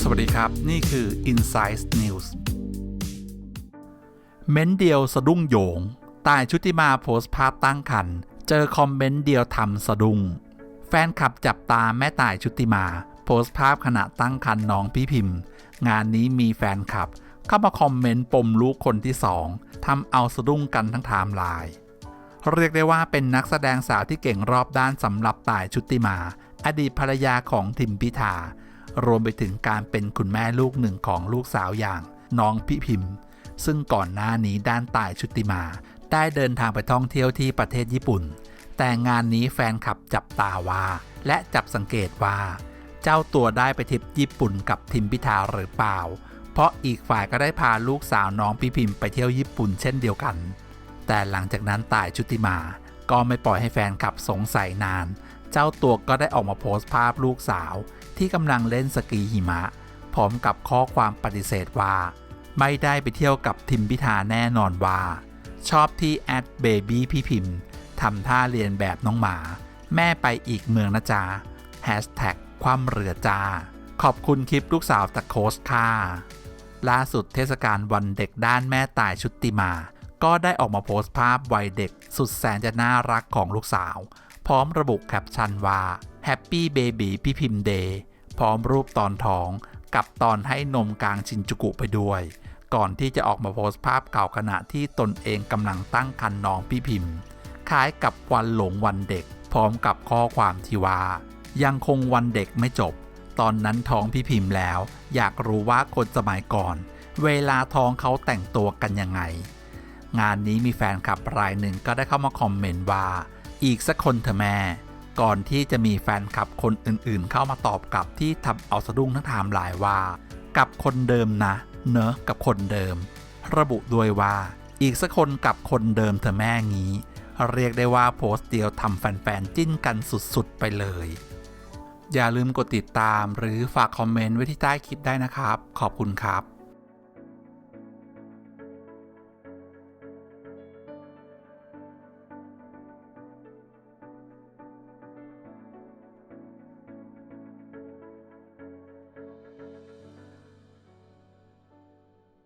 สวัสดีครับ นี่คือ Insight News เม้นเดียวสะดุ้งโยง ตายชุติมาโพสภาพตั้งคัน เจอคอมเมนต์เดียวทำสะดุ้ง แฟนคลับจับตาแม่ตายชุติมา โพสภาพขณะตั้งคันน้องพี่พิมพ์ งานนี้มีแฟนคลับ เข้ามาคอมเมนต์ปมลูกคนที่สองทำเอาสะดุ้งกันทั้งไทม์ไลน์ เรียกได้ว่าเป็นนักแสดงสาวที่เก่งรอบด้านสำหรับต่ายชุติมา อดีตภรรยาของทิมพิธา รวมไปถึงการเป็นคุณแม่ลูกหนึ่งของลูกสาวอย่างน้องพี่พิมพ์ ซึ่งก่อนหน้านี้ด้านต่ายชุติมา ได้เดินทางไปท่องเที่ยวที่ประเทศญี่ปุ่น แต่งานนี้แฟนคลับจับตาว่า และจับสังเกตว่า เจ้าตัวได้ไปทริปญี่ปุ่นกับทิมพิธาหรือเปล่า เพราะอีกฝ่ายก็ได้พาลูกสาวน้องพี่พิมพ์ไปเที่ยวญี่ปุ่นเช่นเดียวกัน แต่หลังจากนั้นต่ายชุติมา ก็ไม่ปล่อยให้แฟนคลับสงสัยนาน เจ้าตัวก็ได้ออกมาโพสต์ภาพลูกสาว ที่กำลังเล่นสกีหิมะ พร้อมกับข้อความปฏิเสธว่า ไม่ได้ไปเที่ยวกับทิมพิธาแน่นอนว่า ชอบที่แอดเบบี้พี่พิมพ์ทำท่าเรียนแบบน้องหมา แม่ไปอีกเมืองนะจ๊ะแฮชแท็กความเรือจ้า ขอบคุณคลิปลูกสาวจากโค้ชค่ะล่าสุดเทศกาลวันเด็กด้านแม่ตายชุติมา ก็ได้ออกมาโพสต์ภาพวัยเด็กสุดแสนจะน่ารักของลูกสาว พร้อมระบุแคปชั่นว่า Happy Baby พี่พิมพ์เดย์พร้อมรูปตอนท้องกับตอนให้นมกลางชินจูกุไปด้วย ก่อนที่จะออกมาโพสต์ภาพเก่าขณะที่ตนเองกำลังตั้งครรภ์น้องพี่พิมพ์ คล้ายกับวันหลงวันเด็ก พร้อมกับข้อความที่ว่า ยังคงวันเด็กไม่จบ ตอนนั้นท้องพี่พิมพ์แล้ว อยากรู้ว่าคนสมัยก่อน เวลาท้องเขาแต่งตัวกันยังไง งานนี้มีแฟนคลับรายหนึ่งก็ได้เข้ามาคอมเมนต์ว่า อีกสักคนเถอะแม่ ก่อนที่จะมีแฟนคลับคนอื่นๆ เข้ามาตอบกลับที่ทำเอาสะดุ้งทั้งไทม์ไลน์ว่า กับคนเดิมนะ เนอะกับคนเดิม ระบุด้วยว่า อีกสักคนกับคนเดิมเธอแม่งี้ เรียกได้ว่าโพสต์เดียวทำแฟนๆจิ้นกันสุดๆไปเลย อย่าลืมกดติดตามหรือฝากคอมเมนต์ไว้ที่ใต้คลิปได้นะครับ ขอบคุณครับ